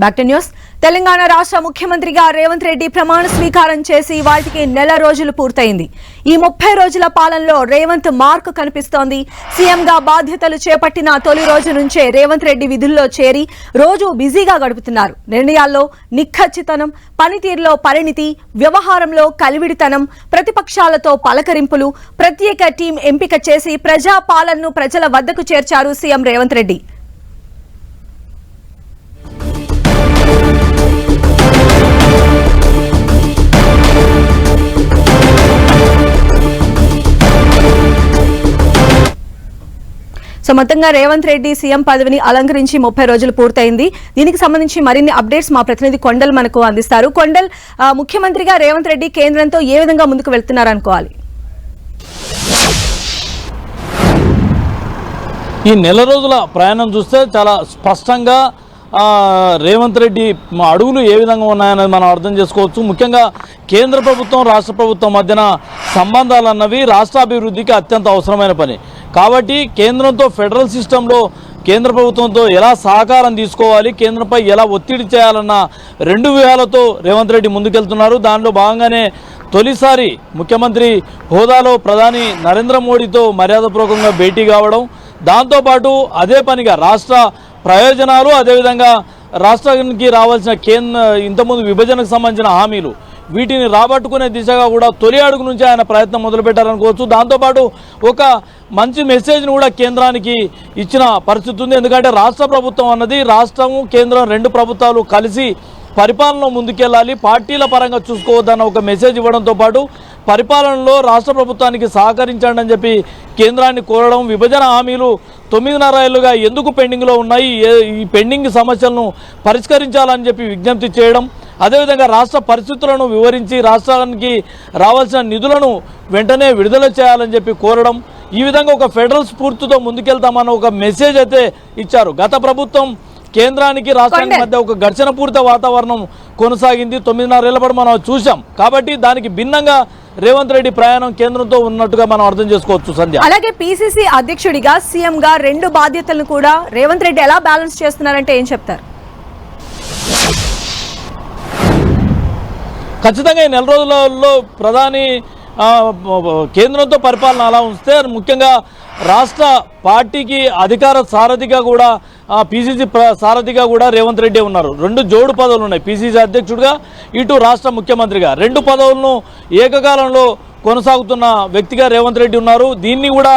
Back to news Telangana రాష్ట్ర ముఖ్యమంత్రిగా రేవంత్ రెడ్డి ప్రమాణ స్వీకారం చేసి వాటికి నెల రోజులు పూర్తయింది. ఈ ముప్పై రోజుల పాలనలో రేవంత్ మార్క్ కనిపిస్తోంది. సీఎంగా బాధ్యతలు చేపట్టిన తొలి రోజు నుంచే రేవంత్ రెడ్డి విధుల్లో చేరి రోజు బిజీగా గడుపుతున్నారు. నిర్ణయాల్లో నిఖచ్చితనం పనితీరులో పరిణితి వ్యవహారంలో కలివిడితనం ప్రతిపక్షాలతో పలకరింపులు ప్రత్యేక టీం ఎంపిక చేసి ప్రజా పాలనను ప్రజల వద్దకు చేర్చారు సీఎం రేవంత్ రెడ్డి. సో మొత్తంగా రేవంత్ రెడ్డి సీఎం పదవిని అలంకరించి ముప్పై రోజులు పూర్తయింది. దీనికి సంబంధించి మరిన్ని అప్డేట్స్ మా ప్రతినిధి కొండల్ మనకు అందిస్తారు. కొండల్ ముఖ్యమంత్రిగా రేవంత్ రెడ్డి కేంద్రంతో ఏ విధంగా ముందుకు వెళ్తున్నారు అనుకోవాలి ఈ నెల రోజుల ప్రయాణం చూస్తే చాలా స్పష్టంగా రేవంత్ రెడ్డి మా అడుగులు ఏ విధంగా ఉన్నాయనేది మనం అర్థం చేసుకోవచ్చు. ముఖ్యంగా కేంద్ర ప్రభుత్వం రాష్ట్ర ప్రభుత్వం మధ్యన సంబంధాలు అన్నవి రాష్ట్ర అభివృద్ధికి అత్యంత అవసరమైన పని. కాబట్టి కేంద్రంతో ఫెడరల్ సిస్టంలో కేంద్ర ప్రభుత్వంతో ఎలా సహకారం తీసుకోవాలి కేంద్రంపై ఎలా ఒత్తిడి చేయాలన్న రెండు వ్యూహాలతో రేవంత్ రెడ్డి ముందుకెళ్తున్నారు. దానిలో భాగంగానే తొలిసారి ముఖ్యమంత్రి హోదాలో ప్రధాని నరేంద్ర మోడీతో మర్యాదపూర్వకంగా భేటీ కావడం దాంతోపాటు అదే పనిగా రాష్ట్ర ప్రయోజనాలు అదేవిధంగా రాష్ట్రానికి రావాల్సిన కేంద్ర ఇంతకుముందు విభజనకు సంబంధించిన హామీలు వీటిని రాబట్టుకునే దిశగా కూడా తొలి అడుగు నుంచి ఆయన ప్రయత్నం మొదలుపెట్టారనుకోవచ్చు దాంతోపాటు ఒక మంచి మెసేజ్ని కూడా కేంద్రానికి ఇచ్చిన పరిస్థితి ఉంది. ఎందుకంటే రాష్ట్ర ప్రభుత్వం అన్నది రాష్ట్రము కేంద్రం రెండు ప్రభుత్వాలు కలిసి పరిపాలన ముందుకెళ్ళాలి. పార్టీల పరంగా చూసుకోవద్దన్న ఒక మెసేజ్ ఇవ్వడంతో పాటు పరిపాలనలో రాష్ట్ర ప్రభుత్వానికి సహకరించండి అని చెప్పి కేంద్రాన్ని కోరడం విభజన హామీలు తొమ్మిదిన్నర ఏళ్ళుగా ఎందుకు పెండింగ్లో ఉన్నాయి? ఏ- ఈ పెండింగ్ సమస్యలను పరిష్కరించాలని చెప్పి విజ్ఞప్తి చేయడం అదేవిధంగా రాష్ట్ర పరిస్థితులను వివరించి రాష్ట్రానికి రావాల్సిన నిధులను వెంటనే విడుదల చేయాలని చెప్పి కోరడం ఈ విధంగా ఒక ఫెడరల్ స్ఫూర్తితో ముందుకెళ్తామన్న ఒక మెసేజ్ అయితే ఇచ్చారు. గత ప్రభుత్వం కేంద్రానికి రాష్ట్రానికి మధ్య ఒక ఘర్షణ పూరిత వాతావరణం కొనసాగింది. తొమ్మిదిన్నరేళ్ళ పాటు మనం చూసాం కాబట్టి దానికి భిన్నంగా రేవంత్ రెడ్డి ప్రయాణం కేంద్రంతో ఉన్నట్టుగా మనం అర్థం చేసుకోవచ్చు సంధ్య. అలాగే పిసిసి అధ్యక్షుడిగా సీఎం గా రెండు బాధ్యతలను కూడా రేవంత్ రెడ్డి ఎలా బ్యాలెన్స్ చేస్తున్నారంటే ఏం చెప్తారు? ఖచ్చితంగా ఈ నెల రోజులలో ప్రధాని కేంద్రంతో పరిపాలన అలా ఉంచితే ముఖ్యంగా రాష్ట్ర పార్టీకి అధికార సారథిగా కూడా పిసిసి సారథిగా కూడా రేవంత్ రెడ్డి ఉన్నారు. రెండు జోడు పదవులు ఉన్నాయి. పిసిసి అధ్యక్షుడిగా ఇటు రాష్ట్ర ముఖ్యమంత్రిగా. రెండు పదవులను ఏకకాలంలో కొనసాగుతున్న వ్యక్తిగా రేవంత్ రెడ్డి ఉన్నారు. దీన్ని కూడా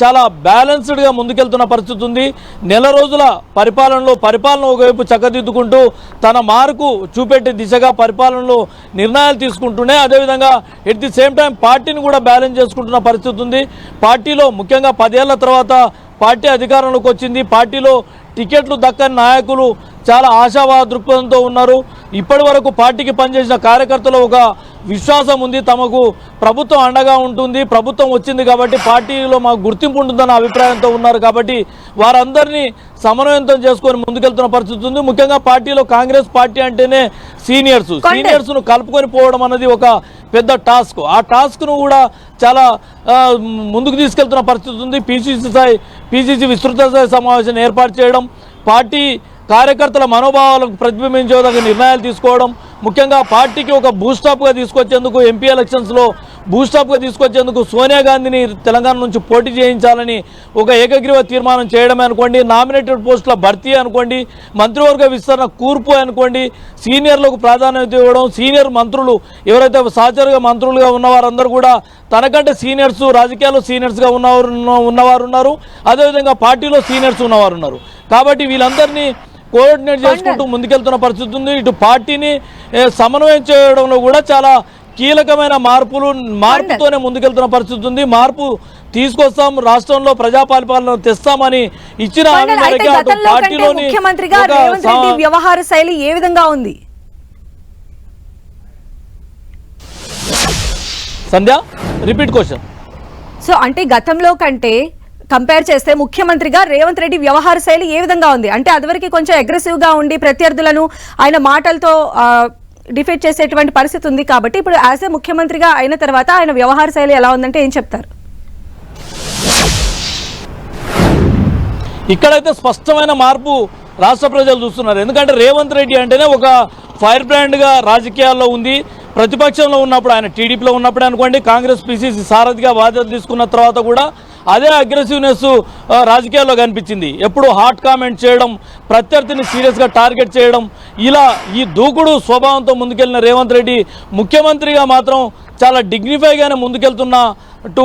చాలా బ్యాలెన్స్డ్గా ముందుకెళ్తున్న పరిస్థితి ఉంది. నెల రోజుల పరిపాలనలో పరిపాలన ఒకవైపు చక్కదిద్దుకుంటూ తన మార్కు చూపెట్టే దిశగా పరిపాలనలో నిర్ణయాలు తీసుకుంటూనే అదేవిధంగా ఎట్ ది సేమ్ టైం పార్టీని కూడా బ్యాలెన్స్ చేసుకుంటున్న పరిస్థితి ఉంది. పార్టీలో ముఖ్యంగా పదేళ్ళ తర్వాత పార్టీ అధికారంలోకి వచ్చింది. పార్టీలో టికెట్లు దక్కని నాయకులు చాలా ఆశావాద దృక్పథంతో ఉన్నారు. ఇప్పటి వరకు పార్టీకి పనిచేసిన కార్యకర్తలు ఒక విశ్వాసం ఉంది తమకు ప్రభుత్వం అండగా ఉంటుంది ప్రభుత్వం వచ్చింది కాబట్టి పార్టీలో మాకు గుర్తింపు ఉంటుందన్న అభిప్రాయంతో ఉన్నారు కాబట్టి వారందరినీ సమన్వయంతం చేసుకొని ముందుకెళ్తున్న పరిస్థితి ఉంది. ముఖ్యంగా పార్టీలో కాంగ్రెస్ పార్టీ అంటేనే సీనియర్స్. సీనియర్స్ను కలుపుకొని పోవడం అన్నది ఒక పెద్ద టాస్క్. ఆ టాస్క్ను కూడా చాలా ముందుకు తీసుకెళ్తున్న పరిస్థితి ఉంది. పిసిసి స్థాయి పిసిసి విస్తృత స్థాయి సమావేశాన్ని ఏర్పాటు చేయడం పార్టీ కార్యకర్తల మనోభావాలకు ప్రతిబింబించే విధంగా నిర్ణయాలు తీసుకోవడం ముఖ్యంగా పార్టీకి ఒక బూస్టాప్గా తీసుకొచ్చేందుకు ఎంపీ ఎలక్షన్స్లో బూస్టాప్గా తీసుకొచ్చేందుకు సోనియా గాంధీని తెలంగాణ నుంచి పోటీ చేయించాలని ఒక ఏకగ్రీవ తీర్మానం చేయడమే అనుకోండి నామినేటెడ్ పోస్టుల భర్తీ అనుకోండి మంత్రివర్గ విస్తరణ కూర్పు అనుకోండి సీనియర్లకు ప్రాధాన్యత ఇవ్వడం సీనియర్ మంత్రులు ఎవరైతే సహచరుగా మంత్రులుగా ఉన్నవారందరూ కూడా తనకంటే సీనియర్స్ రాజకీయాల్లో సీనియర్స్గా ఉన్నవారు ఉన్నవారు ఉన్నారు అదేవిధంగా పార్టీలో సీనియర్స్ ఉన్నవారు ఉన్నారు కాబట్టి వీళ్ళందరినీ కోఆర్డినేట్ చేసుకుంటూ ముందుకెళ్తున్న పరిస్థితి ఉంది. ఇటు పార్టీని సమన్వయం చేయడంలో కూడా చాలా కీలకమైన మార్పులు మార్పుతోనే ముందుకెళ్తున్న పరిస్థితి ఉంది. మార్పు తీసుకొస్తాం రాష్ట్రంలో ప్రజాపాలన తెస్తామని ఇచ్చిన హామీ మేరకే అటు పార్టీలోని వ్యవహార శైలి ఏ విధంగా ఉంది? సంధ్య రిపీట్ క్వశ్చన్. సో అంటే గతంలో కంటే కంపేర్ చేస్తే ముఖ్యమంత్రిగా రేవంత్ రెడ్డి వ్యవహార శైలి ఏ విధంగా ఉంది? అంటే అదివరకు కొంచెం అగ్రెసివ్గా ఉండి ప్రత్యర్థులను ఆయన మాటలతో డిఫీట్ చేసేటువంటి పరిస్థితి ఉంది కాబట్టి ఇప్పుడు యాజ్ ఏ ముఖ్యమంత్రిగా అయిన తర్వాత ఆయన వ్యవహార శైలి ఎలా ఉందంటే ఏం చెప్తారు? ఇక్కడైతే స్పష్టమైన మార్పు రాష్ట్ర ప్రజలు చూస్తున్నారు. ఎందుకంటే రేవంత్ రెడ్డి అంటేనే ఒక ఫైర్ బ్రాండ్గా రాజకీయాల్లో ఉంది. ప్రతిపక్షంలో ఉన్నప్పుడు ఆయన టీడీపీలో ఉన్నప్పుడే అనుకోండి కాంగ్రెస్ పిసిసి సారథిగా బాధ్యత తీసుకున్న తర్వాత కూడా అదే అగ్రెసివ్నెస్ రాజకీయాల్లో కనిపించింది. ఎప్పుడు హాట్ కామెంట్ చేయడం ప్రత్యర్థిని సీరియస్గా టార్గెట్ చేయడం ఇలా ఈ దూకుడు స్వభావంతో ముందుకెళ్ళిన రేవంత్ రెడ్డి ముఖ్యమంత్రిగా మాత్రం చాలా డిగ్నిఫైగానే ముందుకెళ్తున్న టు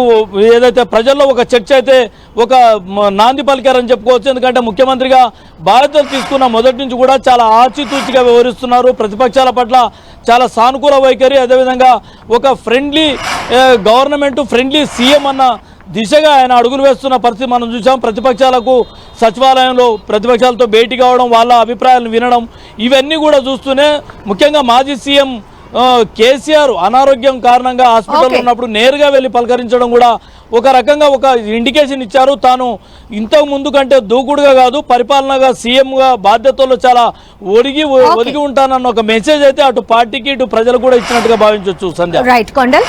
ఏదైతే ప్రజల్లో ఒక చర్చ అయితే ఒక నాంది పలికారని చెప్పుకోవచ్చు. ఎందుకంటే ముఖ్యమంత్రిగా బాధ్యతలు తీసుకున్న మొదటి నుంచి కూడా చాలా ఆచితూచిగా వ్యవహరిస్తున్నారు. ప్రతిపక్షాల పట్ల చాలా సానుకూల వైఖరి. అదేవిధంగా ఒక ఫ్రెండ్లీ గవర్నమెంట్ ఫ్రెండ్లీ సీఎం అన్న దిశగా ఆయన అడుగులు వేస్తున్న పరిస్థితి మనం చూసాం. ప్రతిపక్షాలకు సచివాలయంలో ప్రతిపక్షాలతో భేటీ కావడం వాళ్ళ అభిప్రాయాలను వినడం ఇవన్నీ కూడా చూస్తూనే ముఖ్యంగా మాజీ సీఎం కేసీఆర్ అనారోగ్యం కారణంగా హాస్పిటల్లో. ఉన్నప్పుడు నేరుగా వెళ్ళి పలకరించడం కూడా ఒక రకంగా ఒక ఇండికేషన్ ఇచ్చారు. తాను ఇంతకు ముందు కంటే దూకుడుగా కాదు పరిపాలనగా సీఎంగా బాధ్యతల్లో చాలా ఒడిగి ఒదిగి ఉంటానన్న ఒక మెసేజ్ అయితే అటు పార్టీకి ఇటు ప్రజలు కూడా ఇచ్చినట్టుగా భావించవచ్చు సంధ్య. రైట్ కొండల్.